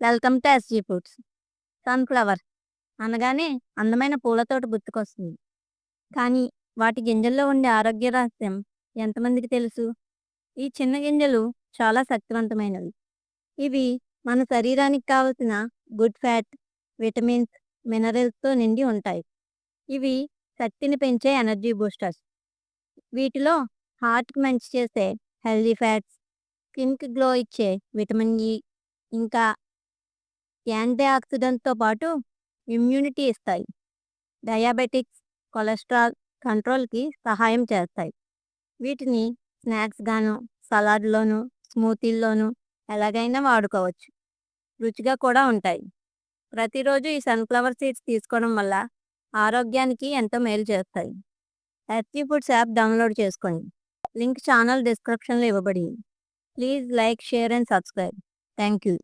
Welcome to SG foods. Sunflower అనగానే అందమైన పూలతోట గుర్తుకొస్తుంది. కానీ వాటి గింజల్లో ఉండే ఆరోగ్య రహస్యం ఎంతమందికి తెలుసు? ఈ చిన్న గింజలు చాలా శక్తివంతమైనవి. ఇవి మన శరీరానికి కావలసిన గుడ్ ఫ్యాట్ విటమిన్స్ మినరల్స్తో నిండి ఉంటాయి. ఇవి శక్తిని పెంచే ఎనర్జీ బూస్టర్స్. వీటిలో హార్ట్కి మంచి చేసే హెల్దీ ఫ్యాట్స్ స్కిన్కి గ్లో ఇచ్చే విటమిన్ ఈ ఇంకా యాంటీ ఆక్సిడెంట్తో పాటు ఇమ్యూనిటీ ఇస్తాయి. డయాబెటిక్స్ కొలెస్ట్రాల్ కంట్రోల్కి సహాయం చేస్తాయి. వీటిని స్నాక్స్ గాను సలాడ్లోను స్మూతీల్లోనూ ఎలాగైనా వాడుకోవచ్చు. రుచిగా కూడా ఉంటాయి. ప్రతిరోజు ఈ సన్ఫ్లవర్ సీడ్స్ తీసుకోవడం వల్ల ఆరోగ్యానికి ఎంతో మేలు చేస్తాయి. హెల్తీ ఫుడ్స్ యాప్ డౌన్లోడ్ చేసుకోండి. లింక్ ఛానల్ డిస్క్రిప్షన్లో ఇవ్వబడింది. Please like share and subscribe. Thank you